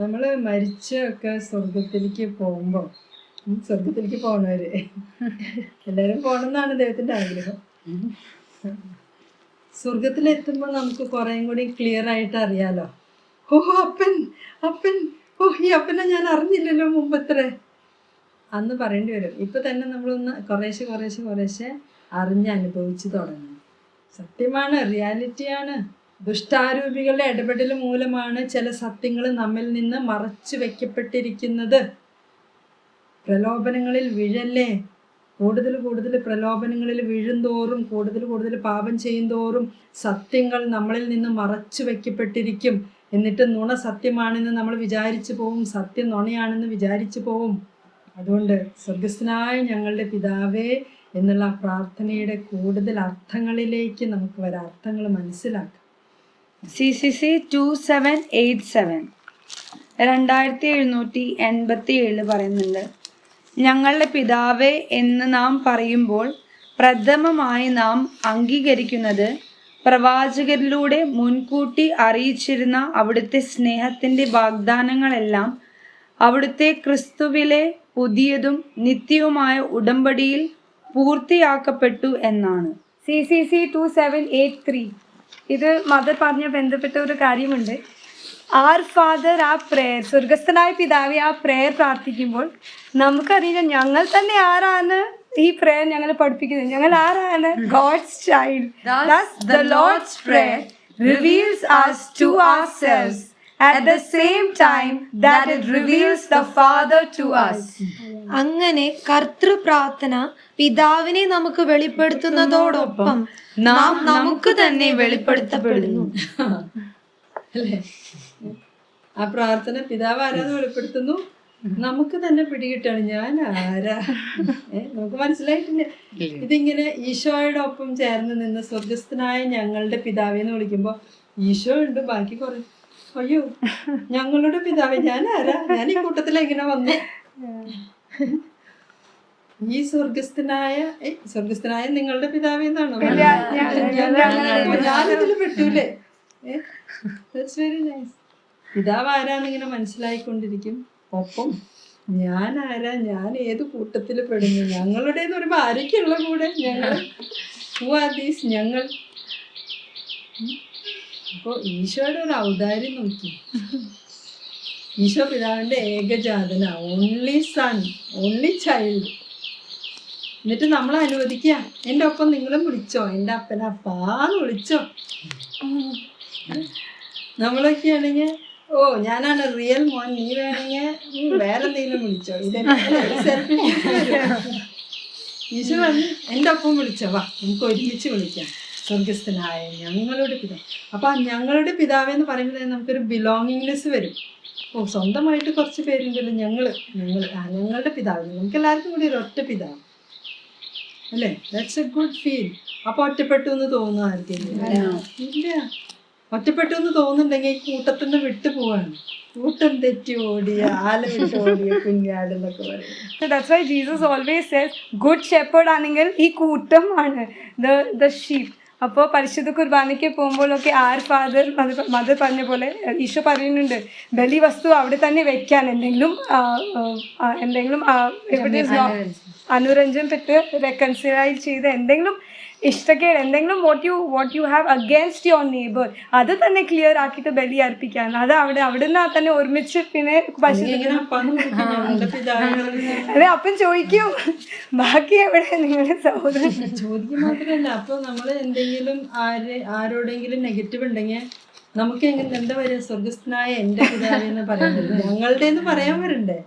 നമ്മൾ മരിച്ചൊക്കെ സ്വർഗത്തിലേക്ക് പോകുമ്പോൾ സ്വർഗത്തിലേക്ക് പോണവര്. എല്ലാവരും പോകണമെന്നാണ് ദൈവത്തിന്റെ ആഗ്രഹം. സ്വർഗത്തിലെത്തുമ്പോൾ നമുക്ക് കുറേയും കൂടി ക്ലിയർ ആയിട്ട് അറിയാലോ. ഓ അപ്പൻ അപ്പൻ ഓ ഈ അപ്പനെ ഞാൻ അറിഞ്ഞില്ലല്ലോ മുമ്പത്രേ. അന്ന് പറയേണ്ടി വരും. ഇപ്പൊ തന്നെ നമ്മളൊന്ന് കുറേശ്ശെ കുറേശ്ശെ കുറേശ്ശെ അറിഞ്ഞ് അനുഭവിച്ചു തുടങ്ങണം. സത്യമാണ് റിയാലിറ്റിയാണ് ദുഷ്ടാരൂപികളുടെ ഇടപെടൽ മൂലമാണ് ചില സത്യങ്ങൾ നമ്മിൽ നിന്ന് മറച്ചു വയ്ക്കപ്പെട്ടിരിക്കുന്നത് പ്രലോഭനങ്ങളിൽ വിഴല്ലേ? കൂടുതൽ കൂടുതൽ പ്രലോഭനങ്ങളിൽ വീഴുന്തോറും കൂടുതൽ കൂടുതൽ പാപം ചെയ്യുന്തോറും സത്യങ്ങൾ നമ്മളിൽ നിന്ന് മറച്ചു വയ്ക്കപ്പെട്ടിരിക്കും എന്നിട്ട് നുണ സത്യമാണെന്ന് നമ്മൾ വിചാരിച്ചു പോവും സത്യം നുണയാണെന്ന് വിചാരിച്ചു പോവും. അതുകൊണ്ട് സ്വർഗസ്ഥനായ ഞങ്ങളുടെ പിതാവേ എന്നുള്ള പ്രാർത്ഥനയുടെ കൂടുതൽ അർത്ഥങ്ങളിലേക്ക് നമുക്ക് വരാം. അർത്ഥങ്ങൾ മനസ്സിലാക്കാം. C C C two seven eight seven രണ്ടായിരത്തി എഴുന്നൂറ്റി എൺപത്തി ഏഴ് പറയുന്നുണ്ട്. ഞങ്ങളുടെ പിതാവേ എന്ന് നാം പറയുമ്പോൾ പ്രഥമമായി നാം അംഗീകരിക്കുന്നത് പ്രവാചകരിലൂടെ മുൻകൂട്ടി അറിയിച്ചിരുന്ന അവിടുത്തെ സ്നേഹത്തിന്റെ വാഗ്ദാനങ്ങളെല്ലാം അവിടുത്തെ ക്രിസ്തുവിലെ പുതിയതും നിത്യവുമായ ഉടമ്പടിയിൽ പൂർത്തിയാക്കപ്പെട്ടു എന്നാണ്. C C C two seven eight three ഇത് മദർ പറഞ്ഞ ബന്ധപ്പെട്ട ഒരു കാര്യമുണ്ട്. ആർ ഫാദർ ആ പ്രേയർ സ്വർഗസ്ഥനായ പിതാവെ ആ പ്രേയർ പ്രാർത്ഥിക്കുമ്പോൾ നമുക്കറിയാം ഞങ്ങൾ തന്നെ ആരാണ് ഈ പ്രേയർ ഞങ്ങൾ പഠിപ്പിക്കുന്നത്. ഞങ്ങൾ ആരാണ്? God's child the Lord's prayer reveals to are ourselves. At the same time that it reveals the Father to us. അങ്ങനെ കർത്തൃ പ്രാർത്ഥന പിതാവിനെ നമുക്ക് വെളിപ്പെടുത്തുന്നതോടൊപ്പം നാം നമുക്ക് തന്നെ വെളിപ്പെടുത്തപ്പെടുന്നു. അല്ലേ? ആ പ്രാർത്ഥന പിതാവ് ആരാന്ന് വെളിപ്പെടുത്തുന്നു? നമുക്ക് തന്നെ പിടികിട്ടാണ് ഞാൻ ആരാ? നമുക്ക് മനസ്സിലായിട്ടില്ല. ഇതിങ്ങനെ ഈശോയുടെ ഒപ്പം ചേർന്ന് നിന്ന് സ്വർഗസ്ഥനായ ഞങ്ങളുടെ പിതാവിനെ വിളിക്കുമ്പോ ഈശോ ഉണ്ട് ബാക്കി കുറെ അയ്യോ ഞങ്ങളുടെ പിതാവ് ഞാൻ ആരാ ഞാൻ ഈ കൂട്ടത്തിൽ എങ്ങനെ വന്നു. ഈ സ്വർഗസ്ഥനായ സ്വർഗസ്ഥനായ നിങ്ങളുടെ പിതാവ് എന്നാണോ? ഞാനിതിൽ പെട്ടൂലേ? വെരി നൈസ് പിതാവ് ആരാന്ന് ഇങ്ങനെ മനസ്സിലായിക്കൊണ്ടിരിക്കും. ഒപ്പം ഞാൻ ആരാ? ഞാൻ ഏത് കൂട്ടത്തിൽ പെടുന്നു? ഞങ്ങളുടെ എന്ന് പറയുമ്പോൾ ആരൊക്കെയുള്ള കൂടെ? ഞങ്ങൾ ഞങ്ങൾ അപ്പോൾ ഈശോയുടെ ഒരു ഔദാര്യം നോക്കി. ഈശോ പിതാവിന്റെ ഏകജാതന ഓൺലി സൺ ഓൺലി ചൈൽഡ് എന്നിട്ട് നമ്മൾ അനുവദിക്കുക. എന്റെ ഒപ്പം നിങ്ങളും വിളിച്ചോ? എന്റെ അപ്പാന്ന് വിളിച്ചോ? നമ്മളൊക്കെ ആണെങ്കിൽ ഓ ഞാനാണ് റിയൽ മോൻ നീ വേണമെങ്കിൽ വേറെ എന്തെങ്കിലും വിളിച്ചോ? ഇതെല്ലാം ഈശോ പറഞ്ഞു എന്റെ ഒപ്പം വിളിച്ചോ? വാ നമുക്ക് ഒരുമിച്ച് വിളിക്കാം. സ്വർഗസ്ഥനായ ഞങ്ങളുടെ പിതാവ്. അപ്പൊ ആ ഞങ്ങളുടെ പിതാവ് എന്ന് പറയുമ്പോൾ നമുക്കൊരു ബിലോങ്ങിങ്നെസ് വരും. ഓ സ്വന്തമായിട്ട് കുറച്ച് പേരുണ്ടല്ലോ ഞങ്ങൾ ഞങ്ങൾ ആ ഞങ്ങളുടെ പിതാവ്. നമുക്ക് എല്ലാവർക്കും കൂടി ഒരു ഒറ്റ പിതാവ്. അല്ലേ? ദാറ്റ്സ് എ ഗുഡ് ഫീൽ അപ്പൊ ഒറ്റപ്പെട്ടു എന്ന് തോന്നുന്നു ആർക്കും ഇല്ല. ഒറ്റപ്പെട്ടു എന്ന് തോന്നുന്നുണ്ടെങ്കിൽ കൂട്ടത്തിൽ നിന്ന് വിട്ടു പോവാണ്. കൂട്ടം തെറ്റി ഓടിയ ആല വിട്ട് ഓടിയ കുഞ്ഞാലെന്നൊക്കെ പറയും. Good that's why Jesus always says, good shepherd ആണെങ്കിൽ ഈ കൂട്ടമാണ്. ദ ദ ഷീപ്പ് അപ്പോൾ പരിശുദ്ധ കുർബാനയ്ക്ക് പോകുമ്പോഴൊക്കെ ആർ ഫാദർ മദർ പറഞ്ഞ പോലെ ഈശോ പറയുന്നുണ്ട് ബലി വസ്തു അവിടെ തന്നെ വെക്കാൻ എന്തെങ്കിലും എന്തെങ്കിലും അനുരഞ്ജം എവിടെ അനുരഞ്ജൻ പെട്ട് റെക്കൺസിലായി ചെയ്ത് എന്തെങ്കിലും ഇഷ്ടക്കേട്. എന്തെങ്കിലും what you what you have against your neighbour അത് തന്നെ ക്ലിയർ ആക്കിയിട്ട് ബലി അർപ്പിക്കാൻ അത് അവിടെ അവിടെ നിന്ന് തന്നെ ഒരുമിച്ച് പിന്നെ അതെ അപ്പം ചോദിക്കും. ബാക്കി എവിടെ നിങ്ങളുടെ സഹോദരൻ? ചോദിക്കും മാത്രമല്ല. അപ്പൊ നമ്മൾ എന്തെങ്കിലും ആര് ആരോടെങ്കിലും നെഗറ്റീവ് ഉണ്ടെങ്കിൽ നമുക്ക് എങ്ങനെ എന്താ പറയാ സ്വർഗസ്ഥനായ എന്റെ പിതാവ് എന്ന് പറയാൻ ഞങ്ങളുടെ എന്ന് പറയാൻ വരണ്ടേ?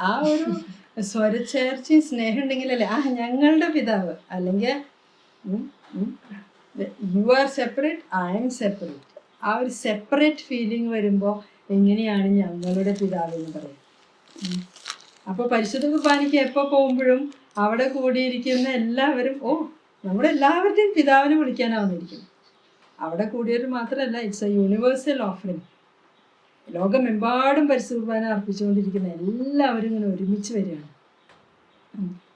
ആ ഒരു സ്വരച്ചേർച്ചയും സ്നേഹം ഉണ്ടെങ്കിലല്ലേ? ആ ഞങ്ങളുടെ പിതാവ്. അല്ലെങ്കിൽ you are separate I am separate ആ ഒരു സെപ്പറേറ്റ് ഫീലിംഗ് വരുമ്പോൾ എങ്ങനെയാണ് ഞങ്ങളുടെ പിതാവ് എന്ന് പറയുന്നത്. അപ്പോൾ പരിശുദ്ധ കുർബാനയ്ക്ക് എപ്പോൾ പോകുമ്പോഴും അവിടെ കൂടിയിരിക്കുന്ന എല്ലാവരും ഓ നമ്മുടെ എല്ലാവരുടെയും പിതാവിനെ വിളിക്കാനാവുന്നിരിക്കും അവിടെ കൂടിയവർ മാത്രമല്ല ഇറ്റ്സ് എ യൂണിവേഴ്സൽ ഓഫറിങ് ലോകമെമ്പാടും പരിശുദ്ധ കുർബാന അർപ്പിച്ചുകൊണ്ടിരിക്കുന്ന എല്ലാവരും ഇങ്ങനെ ഒരുമിച്ച് വരികയാണ്.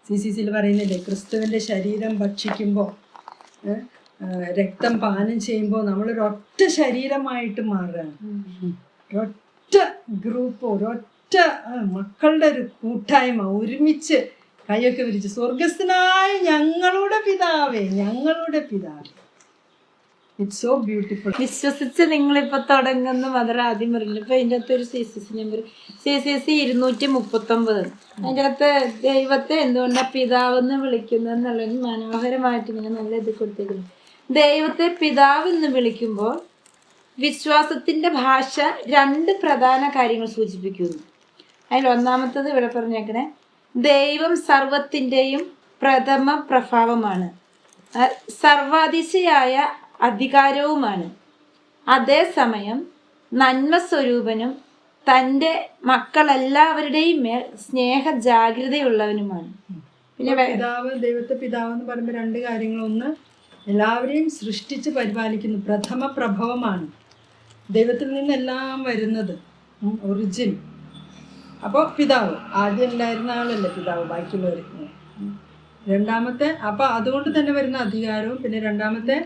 സി സി സിയിൽ പറയുന്നില്ലേ ക്രിസ്തുവിന്റെ ശരീരം ഭക്ഷിക്കുമ്പോൾ രക്തം പാനം ചെയ്യുമ്പോൾ നമ്മളൊരൊറ്റ ശരീരമായിട്ട് മാറുകയാണ്. ഒരൊറ്റ ഗ്രൂപ്പ് ഒരൊറ്റ മക്കളുടെ ഒരു കൂട്ടായ്മ ഒരുമിച്ച് കൈയൊക്കെ വിരിച്ച് സ്വർഗസ്ഥനായ ഞങ്ങളുടെ പിതാവേ ഞങ്ങളുടെ പിതാവേ. ഇറ്റ്സ് സോ ബ്യൂട്ടിഫുൾ വിശ്വസിച്ച് നിങ്ങളിപ്പോൾ തുടങ്ങുന്ന മദർ ആദ്യം പറഞ്ഞു ഇപ്പൊ അതിന്റെ അകത്ത് ഒരു C C C number C C C ഇരുന്നൂറ്റി മുപ്പത്തൊമ്പത് അതിന്റെ അകത്ത് ദൈവത്തെ എന്തുകൊണ്ടാണ് പിതാവെന്ന് വിളിക്കുന്നത് എന്നുള്ളത് മനോഹരമായിട്ട് ഇങ്ങനെ നല്ല ഇത് കൊടുത്തേക്കുന്നു. ദൈവത്തെ പിതാവ് എന്ന് വിളിക്കുമ്പോൾ വിശ്വാസത്തിന്റെ ഭാഷ രണ്ട് പ്രധാന കാര്യങ്ങൾ സൂചിപ്പിക്കുന്നു. അതിൽ ഒന്നാമത്തത് ഇവിടെ പറഞ്ഞേക്കണേ. ദൈവം സർവത്തിന്റെയും പ്രഥമ പ്രഭാവമാണ്. സർവാതിശയായ അധികാരവുമാണ്. അതേസമയം നന്മ സ്വരൂപനും തന്റെ മക്കളെല്ലാവരുടെയും മേൽ സ്നേഹ ജാഗ്രതയുള്ളവനുമാണ് പിന്നെ പിതാവ് ദൈവത്തെ പിതാവ് എന്ന് പറയുമ്പോൾ രണ്ട് കാര്യങ്ങൾ ഒന്ന് എല്ലാവരെയും സൃഷ്ടിച്ച് പരിപാലിക്കുന്നു. പ്രഥമ പ്രഭവമാണ്. ദൈവത്തിൽ നിന്നെല്ലാം വരുന്നത്. ഒറിജിൻ അപ്പോൾ പിതാവ് ആദ്യം ഉണ്ടായിരുന്ന ആളല്ലേ പിതാവ് ബാക്കിയുള്ളവർ രണ്ടാമത്തെ അപ്പോൾ അതുകൊണ്ട് തന്നെ വരുന്ന അധികാരവും പിന്നെ രണ്ടാമത്തെ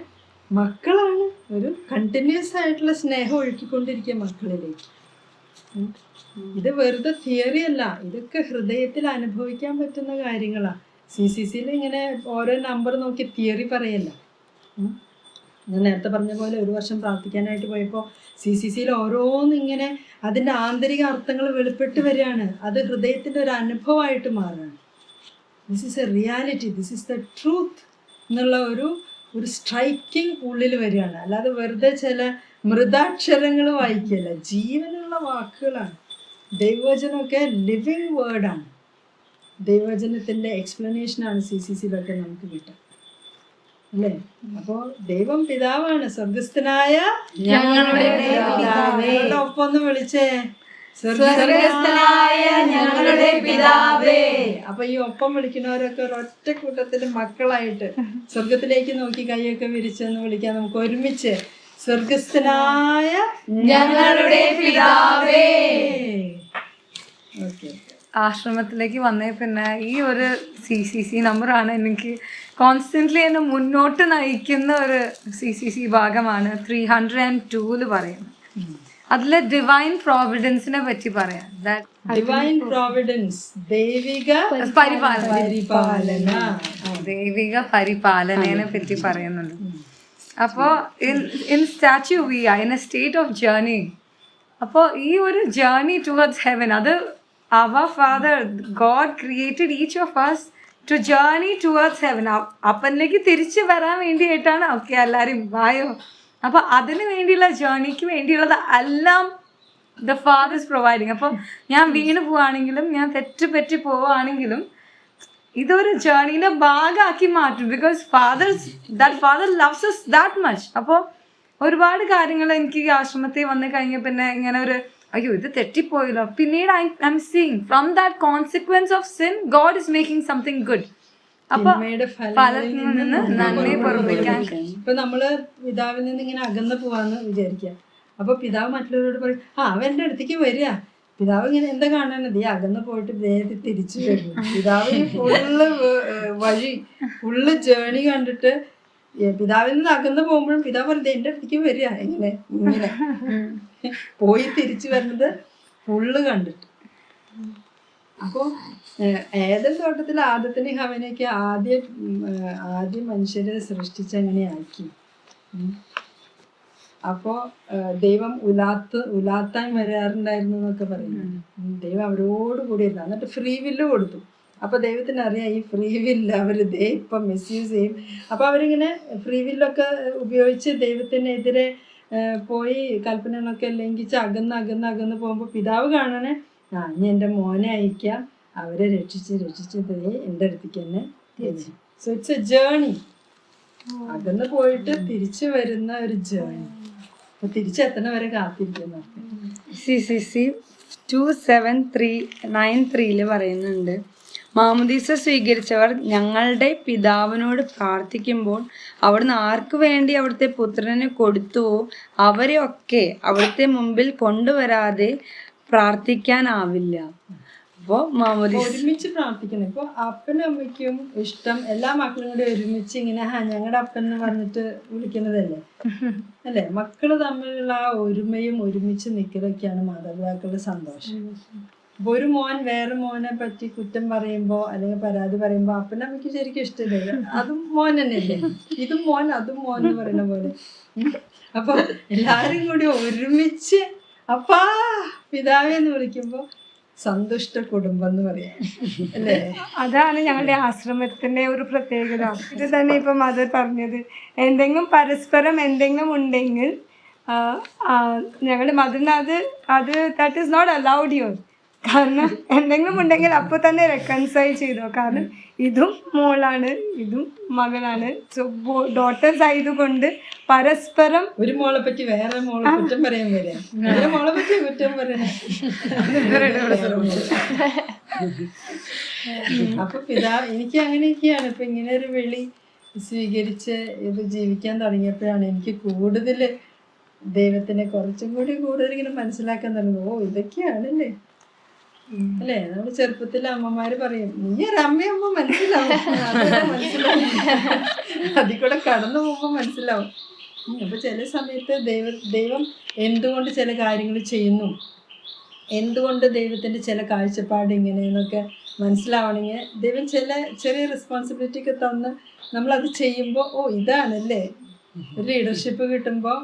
മക്കളാണ്. ഒരു കണ്ടിന്യൂസ് ആയിട്ടുള്ള സ്നേഹം ഒഴുക്കിക്കൊണ്ടിരിക്കുക മക്കളിലേക്ക്. ഇത് വെറുതെ തിയറി അല്ല. ഇതൊക്കെ ഹൃദയത്തിൽ അനുഭവിക്കാൻ പറ്റുന്ന കാര്യങ്ങളാണ് സി സി സിയിൽ ഇങ്ങനെ ഓരോ നമ്പർ നോക്കി തിയറി പറയല്ല. ഞാൻ നേരത്തെ പറഞ്ഞ പോലെ ഒരു വർഷം പ്രാർത്ഥിക്കാനായിട്ട് പോയപ്പോൾ സി സി സിയിൽ ഓരോന്നിങ്ങനെ അതിന്റെ ആന്തരിക അർത്ഥങ്ങൾ വെളിപ്പെട്ട് വരികയാണ്. അത് ഹൃദയത്തിന്റെ ഒരു അനുഭവമായിട്ട് മാറുകയാണ്. This is a reality this is the truth എന്നുള്ള ഒരു ഒരു സ്ട്രൈക്കിംഗ് ഉള്ളിൽ വരികയാണ്. അല്ലാതെ വെറുതെ ചില മൃതാക്ഷരങ്ങൾ വായിക്കല്ല ജീവനുള്ള വാക്കുകളാണ്. ദൈവവചനമൊക്കെ ലിവിങ് വേർഡാണ് ദൈവവചനത്തിന്റെ എക്സ്പ്ലനേഷനാണ് സി സി സിയിലൊക്കെ നമുക്ക് കിട്ടുക. അല്ലേ? അപ്പോൾ ദൈവം പിതാവാണ്. സ്വർഗസ്ഥനായ ഞങ്ങളുടെ ഒപ്പം ഒന്ന് വിളിച്ചേ. സ്വർഗസ്ഥനായ ഞങ്ങളുടെ പിതാവേ. അപ്പൊ ഈ ഒപ്പം വിളിക്കുന്നവരൊക്കെ ഒരൊറ്റ കൂട്ടത്തിൽ മക്കളായിട്ട് സ്വർഗത്തിലേക്ക് നോക്കി കൈയൊക്കെ വിരിച്ചെന്ന് വിളിക്കാൻ നമുക്ക് ഒരുമിച്ച് സ്വർഗസ്ഥനായ ഞങ്ങളുടെ പിതാവേ. ഓക്കെ. ആശ്രമത്തിലേക്ക് വന്നേ പിന്നെ ഈ ഒരു സി സി സി നമ്പറാണ് എനിക്ക് കോൺസ്റ്റന്റ്ലി എന്നെ മുന്നോട്ട് നയിക്കുന്ന ഒരു സി സി സി ഭാഗമാണ്. ത്രീ ഹൺഡ്രഡ് ആൻഡ് ടൂൽ പറയുന്നത് അതിലെ ഡിവൈൻ പ്രോവിഡൻസിനെ പറ്റി പറയാം. ഡിവൈൻ പ്രോവിഡൻസ് ദൈവിക പരിപാലന. ദൈവിക പരിപാലനയെ പറ്റി പറയുന്നുണ്ട്. അപ്പോ in in statue we are in a state of journey അപ്പോ ഈ ഒരു ജേർണി ടുവേർഡ്സ് ഹെവൻ അത് our father God created each of us to journey towards heaven അപ്പനിലേക്ക് തിരിച്ചു വരാൻ വേണ്ടിയിട്ടാണ് ഓക്കെ എല്ലാവരും വായോ? അപ്പോൾ അതിന് വേണ്ടിയുള്ള ജേണിക്ക് വേണ്ടിയുള്ളത് എല്ലാം ദ ഫാദർ പ്രൊവൈഡിങ് അപ്പോൾ ഞാൻ വീണ് പോവാണെങ്കിലും ഞാൻ തെറ്റ് പറ്റി പോവുകയാണെങ്കിലും ഇതൊരു ജേർണീനെ ഭാഗമാക്കി മാറ്റും. Because father that father loves us that much അപ്പോൾ ഒരുപാട് കാര്യങ്ങൾ എനിക്ക് ആശ്രമത്തിൽ വന്നു കഴിഞ്ഞ പിന്നെ ഇങ്ങനെ ഒരു അയ്യോ ഇത് തെറ്റിപ്പോയല്ലോ. പിന്നീട് I I am seeing from that consequence of sin God is making something good അപ്പൊ ഫലത്തിൽ നിന്ന് നന്മയെ പുറപ്പിക്കാൻ ഇപ്പൊ നമ്മൾ പിതാവിൽ നിന്ന് ഇങ്ങനെ അകന്നു പോവാന്ന് വിചാരിക്കുക. അപ്പൊ പിതാവ് മറ്റുള്ളവരോട് പറയും ആ അവൻ എന്റെ അടുത്തേക്ക് വരിക. പിതാവ് ഇങ്ങനെ എന്താ കാണാനത് ഈ അകന്ന് പോയിട്ട് നേരത്തെ തിരിച്ചു വരും പിതാവ് ഫുള്ള് വഴി ഫുള്ള് ജേണി കണ്ടിട്ട് പിതാവിൽ നിന്ന് അകന്ന് പോകുമ്പോഴും പിതാവ് പറയുന്നത് എന്റെ അടുത്തേക്ക് വരിക. ഇങ്ങനെ ഇങ്ങനെ. പോയി തിരിച്ചു വരുന്നത് ഫുള്ള് കണ്ടിട്ട്. അപ്പോൾ ഏതൻ തോട്ടത്തിൽ ആദത്തിനെ ഹവനൊക്കെ ആദ്യ ആദ്യ മനുഷ്യരെ സൃഷ്ടിച്ച് അങ്ങനെ ആക്കി. അപ്പോ ദൈവം ഉലാത്ത് ഉലാത്താൻ വരാറുണ്ടായിരുന്നു എന്നൊക്കെ പറയുന്നു. ദൈവം അവരോട് കൂടി ഇല്ല എന്നിട്ട് ഫ്രീ വില്ല് കൊടുത്തു. അപ്പൊ ദൈവത്തിന് അറിയാം ഈ ഫ്രീ വില്ല് അവർ ദേ ഇപ്പം മിസ്യൂസ് ചെയ്യും. അപ്പൊ അവരിങ്ങനെ ഫ്രീ വില്ലൊക്കെ ഉപയോഗിച്ച് ദൈവത്തിനെതിരെ പോയി കൽപ്പനകളൊക്കെ ലംഘിച്ച് അകന്ന് അകന്ന് അകന്ന് പോകുമ്പോൾ പിതാവ് കാണണേ ആ ഇനി എന്റെ മോനെ അയക്കാം അവരെ രക്ഷിച്ച് രക്ഷിച്ച് ദേ എന്റെ അടുത്തേക്ക് തന്നെ സോ ഇറ്റ്സ് എ ജേണി അകന്ന് പോയിട്ട് തിരിച്ചു വരുന്ന ഒരു ജേണി അപ്പൊ തിരിച്ചെത്തണ വരെ കാത്തിരിക്കുന്നു. C C C two seven three nine ത്രീയിൽ പറയുന്നുണ്ട്. മാമുദീസ സ്വീകരിച്ചവർ ഞങ്ങളുടെ പിതാവിനോട് പ്രാർത്ഥിക്കുമ്പോൾ അവിടുന്ന് ആർക്കു വേണ്ടി അവിടുത്തെ പുത്രനെ കൊടുത്തുവോ അവരെ ഒക്കെ അവിടുത്തെ മുമ്പിൽ കൊണ്ടുവരാതെ പ്രാർത്ഥിക്കാനാവില്ല. അപ്പോൾ മാമോദി ഒരുമിച്ച് പ്രാർത്ഥിക്കുന്നു. ഇപ്പൊ അപ്പനും അമ്മയ്ക്കും ഇഷ്ടം എല്ലാ മക്കളും കൂടി ഒരുമിച്ച് ഇങ്ങനെ ഹാ ഞങ്ങളുടെ അപ്പൻ എന്ന് പറഞ്ഞിട്ട് വിളിക്കുന്നതല്ലേ? അല്ലേ? മക്കൾ തമ്മിലുള്ള ആ ഒരുമയും ഒരുമിച്ച് നിൽക്കലൊക്കെയാണ് മാതാപിതാക്കളുടെ സന്തോഷം. അപ്പൊ ഒരു മോൻ വേറെ മോനെ പറ്റി കുറ്റം പറയുമ്പോ അല്ലെങ്കിൽ പരാതി പറയുമ്പോ അപ്പനും അമ്മയ്ക്ക് ശരിക്കും ഇഷ്ടമില്ല അതും മോൻ തന്നെയല്ലേ? ഇതും മോൻ അതും മോൻ എന്ന് പറയുന്ന പോലെ. ഉം. അപ്പൊ എല്ലാരും കൂടി ഒരുമിച്ച് അപ്പാ പിതാവേ എന്ന് വിളിക്കുമ്പോ സന്തുഷ്ട കുടുംബം എന്ന് പറയാം അതാണ് ഞങ്ങളുടെ ആശ്രമത്തിന്റെ ഒരു പ്രത്യേകത. ഇത് തന്നെ ഇപ്പൊ മദർ പറഞ്ഞത്. എന്തെങ്കിലും പരസ്പരം എന്തെങ്കിലും ഉണ്ടെങ്കിൽ ഞങ്ങളുടെ മദറിന് അത് അത് that is not allowed your കാരണം എന്തെങ്കിലും ഉണ്ടെങ്കിൽ അപ്പൊ തന്നെ റെക്കൺസൈൽ ചെയ്തോ? കാരണം ഇതും മോളാണ് ഇതും മകളാണ് സോ ഡോട്ടേഴ്സ് ആയതുകൊണ്ട് പരസ്പരം ഒരു മോളെ പറ്റി വേറെ മോളെ കുറ്റം പറയാൻ വരാം വേറെ മോളെ പറ്റി കുറ്റം പറയാൻ അപ്പൊ പിതാ എനിക്ക് അങ്ങനെയൊക്കെയാണ്. ഇപ്പൊ ഇങ്ങനെ ഒരു വിളി സ്വീകരിച്ച് ഇത് ജീവിക്കാൻ തുടങ്ങിയപ്പോഴാണ് എനിക്ക് കൂടുതൽ ദൈവത്തിനെ കുറച്ചും കൂടി കൂടുതൽ ഇങ്ങനെ മനസ്സിലാക്കാൻ തുടങ്ങി. ഓ ഇതൊക്കെയാണല്ലേ? അല്ലേ? നമ്മൾ ചെറുപ്പത്തിൽ അമ്മമാര് പറയും നീ ഒരു അമ്മയമ്മ മനസ്സിലാവും. അതിൽ കൂടെ കടന്നു പോകുമ്പോ മനസ്സിലാവും. അപ്പൊ ചില സമയത്ത് ദൈവ ദൈവം എന്തുകൊണ്ട് ചില കാര്യങ്ങൾ ചെയ്യുന്നു? എന്തുകൊണ്ട് ദൈവത്തിന്റെ ചില കാഴ്ചപ്പാട് ഇങ്ങനെയെന്നൊക്കെ മനസ്സിലാവണമെങ്കിൽ ദൈവം ചില ചെറിയ റെസ്പോൺസിബിലിറ്റി ഒക്കെ തന്ന് അത് ചെയ്യുമ്പോൾ ഓ ഇതാണല്ലേ? ഒരു ലീഡർഷിപ്പ് കിട്ടുമ്പോൾ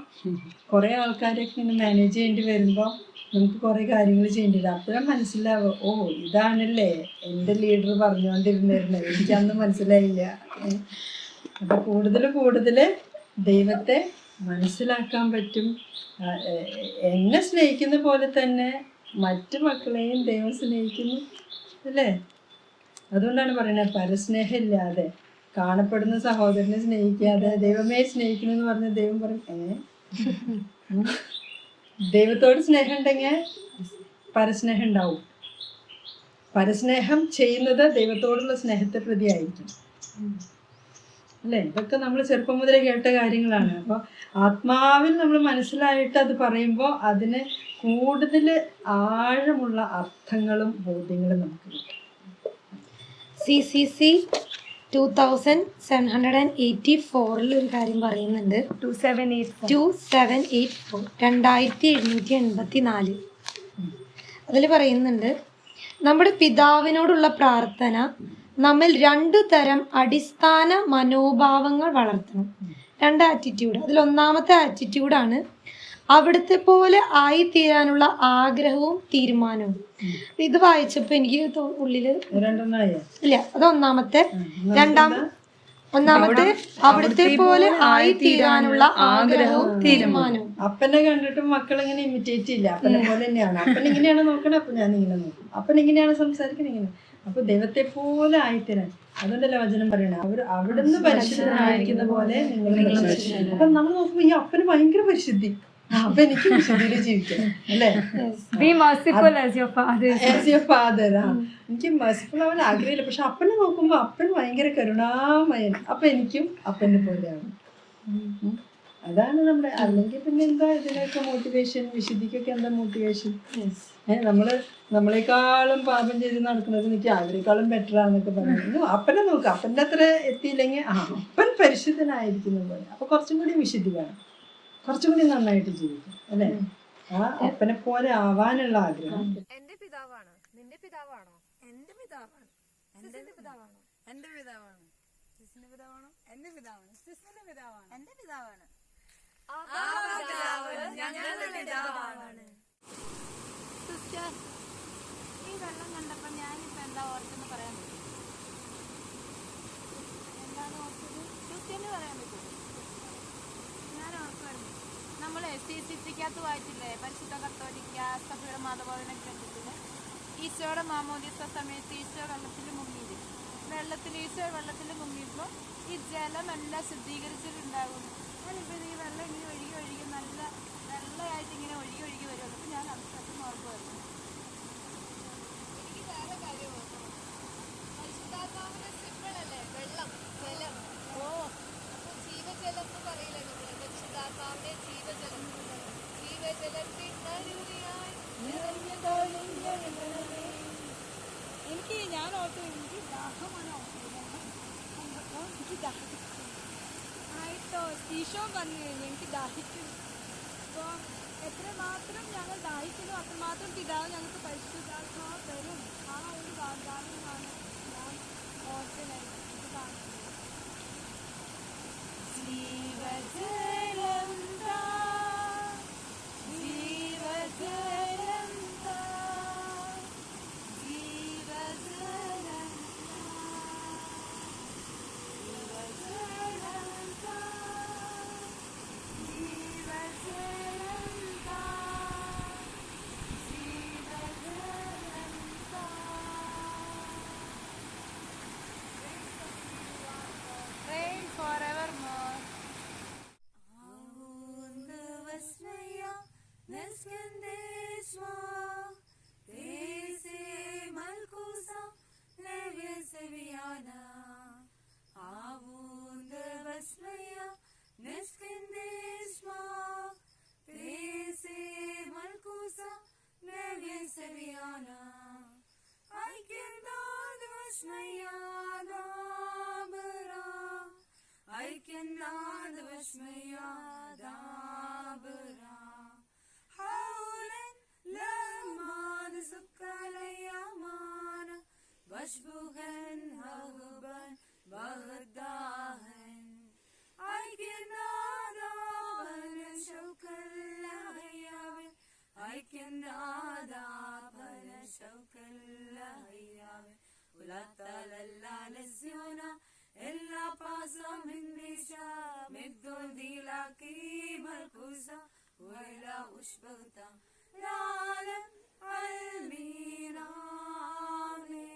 കുറേ ആൾക്കാരൊക്കെ ഇങ്ങനെ മാനേജ് ചെയ്യേണ്ടി വരുമ്പോൾ നമുക്ക് കുറേ കാര്യങ്ങൾ ചെയ്യേണ്ടി വരും അപ്പോഴാണ് മനസ്സിലാവുക ഓ ഇതാണല്ലേ എന്റെ ലീഡർ പറഞ്ഞുകൊണ്ടിരുന്നിരുന്നത് എനിക്കന്ന് മനസ്സിലായില്ല. ഉം. അപ്പൊ കൂടുതൽ കൂടുതൽ ദൈവത്തെ മനസ്സിലാക്കാൻ പറ്റും. എന്നെ സ്നേഹിക്കുന്ന പോലെ തന്നെ മറ്റു മക്കളെയും ദൈവം സ്നേഹിക്കുന്നു അല്ലേ? അതുകൊണ്ടാണ് പറയുന്നത് പരസ്നേഹം ഇല്ലാതെ കാണപ്പെടുന്ന സഹോദരനെ സ്നേഹിക്കാതെ ദൈവമേ സ്നേഹിക്കുന്നു പറഞ്ഞ ദൈവം പറയും ഏ. ദൈവത്തോട് സ്നേഹം ഉണ്ടെങ്കിൽ പരസ്നേഹം ഉണ്ടാവും. പരസ്നേഹം ചെയ്യുന്നത് ദൈവത്തോടുള്ള സ്നേഹത്തെ പ്രതിയായിരിക്കും. അല്ലേ? ഇതൊക്കെ നമ്മൾ ചെറുപ്പം മുതലേ കേട്ട കാര്യങ്ങളാണ്. അപ്പോൾ ആത്മാവിൽ നമ്മൾ മനസ്സിലായിട്ട് അത് പറയുമ്പോൾ അതിന് കൂടുതൽ ആഴമുള്ള അർത്ഥങ്ങളും ബോധ്യങ്ങളും നമുക്ക് കിട്ടും. C C C. Two thousand seven hundred and eighty ഫോറിൽ ഒരു കാര്യം പറയുന്നുണ്ട്. Two seven eight two seven eight four രണ്ടായിരത്തി എഴുന്നൂറ്റി എൺപത്തി നാല് അതിൽ പറയുന്നുണ്ട് നമ്മുടെ പിതാവിനോടുള്ള പ്രാർത്ഥന നമ്മൾ രണ്ടു തരം അടിസ്ഥാന മനോഭാവങ്ങൾ വളർത്തണം. രണ്ട് ആറ്റിറ്റ്യൂഡ് അതിൽ ഒന്നാമത്തെ ആറ്റിറ്റ്യൂഡാണ് അവിടുത്തെ പോലെ ആയി തീരാനുള്ള ആഗ്രഹവും തീരുമാനവും. ഇത് വായിച്ചപ്പോ എനിക്ക് ഉള്ളിൽ ഇല്ല അത് ഒന്നാമത്തെ രണ്ടാം ഒന്നാമത്തെ അവിടുത്തെ പോലെ ആയി തീരാനുള്ള ആഗ്രഹവും തീരുമാനവും. അപ്പനെ കണ്ടിട്ട് മക്കൾ ഇങ്ങനെ ഇമിറ്റേറ്റ് ഇല്ല അപ്പനെ പോലെ തന്നെയാണ്. അപ്പൻ ഇങ്ങനെയാണ് നോക്കണേ അപ്പൊ ഞാൻ ഇങ്ങനെ നോക്കും. അപ്പൻ ഇങ്ങനെയാണ് സംസാരിക്കുന്നത് ഇങ്ങനെ. അപ്പൊ ദൈവത്തെ പോലെ ആയിത്തരാൻ. അതുകൊണ്ടല്ലേ വചനം പറയണേ? അവർ അവിടുന്ന് പരിശുദ്ധനായിരിക്കുന്ന പോലെ നിങ്ങൾ അപ്പൊ നമ്മൾ നോക്കുമ്പോ ഈ അപ്പന് ഭയങ്കര പരിശുദ്ധി. അപ്പൊ എനിക്ക് വിശുദ്ധിയിൽ ജീവിക്കാം അല്ലേ ഫാദർ ആ. എനിക്ക് മസ്ഫുൾ ആവാൻ ആഗ്രഹമില്ല. പക്ഷെ അപ്പനെ നോക്കുമ്പോ അപ്പൻ ഭയങ്കര കരുണാമയൻ. അപ്പൊ എനിക്കും അപ്പന്റെ പോലെയാണ്. അതാണ് നമ്മുടെ അല്ലെങ്കിൽ പിന്നെ എന്താ ഇതിനൊക്കെ മോട്ടിവേഷൻ വിശുദ്ധിക്കൊക്കെ എന്താ മോട്ടിവേഷൻ ഏഹ് നമ്മൾ നമ്മളെക്കാളും പാപം ചെയ്ത് നടക്കുന്നത് എനിക്ക് അവരെക്കാളും ബെറ്റർ ആന്നൊക്കെ പറഞ്ഞു അപ്പനെ നോക്കുക അപ്പന്റെ അത്ര എത്തിയില്ലെങ്കിൽ ആ അപ്പൻ പരിശുദ്ധനായിരിക്കുന്ന പോലെ. അപ്പൊ കുറച്ചും കൂടി വിശുദ്ധി വേണം. കുറച്ചും കൂടി നന്നായിട്ട് ജീവിക്കും അല്ലേ? ആ അപ്പനെ പോലെ ആവാനുള്ള ആഗ്രഹം. എന്റെ പിതാവാണ്. നിന്റെ പിതാവാണോ? എന്റെ പിതാവാണ്. എന്റെ പിതാവാണോ. എന്റെ പിതാവാണ്. സിസിന്റെ പിതാവാണോ? എന്റെ പിതാവാണ്. സിസിന്റെ പിതാവാണ്. എന്റെ സിസ്റ്റർ ഈ വെള്ളം കണ്ടപ്പോ ഞാനിപ്പോ എന്താ ഓർത്തെന്ന് പറയാൻ പറ്റും എന്താണ് ഓർത്തത്? ക്രിസ്ത്യന് പറയാൻ പറ്റും ഞാൻ ഓർക്കുമായിരുന്നു. നമ്മൾ സി സി സിക്കകത്ത് വായിച്ചില്ലേ പരിശുദ്ധ കത്തോലിക്ക സഭയുടെ മതബോധന ഗ്രന്ഥത്തിൽ ഈശോയുടെ മാമോദിസ സമയത്ത് ഈശോ വെള്ളത്തിൽ മുങ്ങിയത് വെള്ളത്തിൽ ഈശോ വെള്ളത്തിൽ മുങ്ങിയപ്പോൾ ഈ ജലമെല്ലാം ശുദ്ധീകരിച്ചിട്ടുണ്ടാകും. ഞാനിപ്പോൾ ഈ വെള്ളം ഇങ്ങനെ ഒഴുകി ഒഴുകി നല്ല വെള്ളമായിട്ട് ഇങ്ങനെ ഒഴുകി ഒഴുകി വരുമല്ലോ അപ്പോൾ ഞാൻ അത് സത്യം ഓർക്കുമായിരുന്നു എനിക്ക് വേറെ കാര്യം ഓർക്കണം പരിശുദ്ധാത്മാവിന്റെ സിമ്പിളല്ലേ വെള്ളം ജലം ഓ അപ്പൊ ജീവജലം എന്ന് പറയില്ലേ നമ്മൾ പരിശുദ്ധാത്മാവിന്റെ ജീവജലം ജീവജലത്തിൻ കരുണിയായി നിറഞ്ഞതൊഴിഞ്ഞൊഴുകണമേ. എനിക്ക് ദാഹമാണ് എനിക്ക് ദാഹിക്കും ആയിട്ടോ ഈശോ പറഞ്ഞു കഴിഞ്ഞു എനിക്ക് ദാഹിക്കുന്നു. അപ്പോൾ എത്രമാത്രം ഞങ്ങൾ ദാഹിക്കുന്നു അത്രമാത്രം പിതാവ് ഞങ്ങൾക്ക് പരിശുദ്ധാത്മാവ് തരും. ആ ഒരു വാഗ്ദാനമാണ് ഞാൻ ഇത് കാണുന്നത് ജീവജലം ജീവജലം Cannot Aban Shaukalayavin ഉലത്തലല്ലാലസ്യോന എല്ലാ പാസം ഹിന്ദിഷ മിദ്ദുൽ ദീലാക്കി മൽക്കുസ വൈല ഉഷ്ബഹത ലാലം അൽമീനാമേ.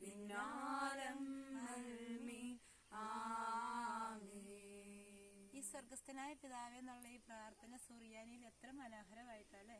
പിന്നാലം അൽമീ ആമേ ഈ സ്വർഗസ്ഥനായ സുറിയാനിയിൽ എത്ര ഈ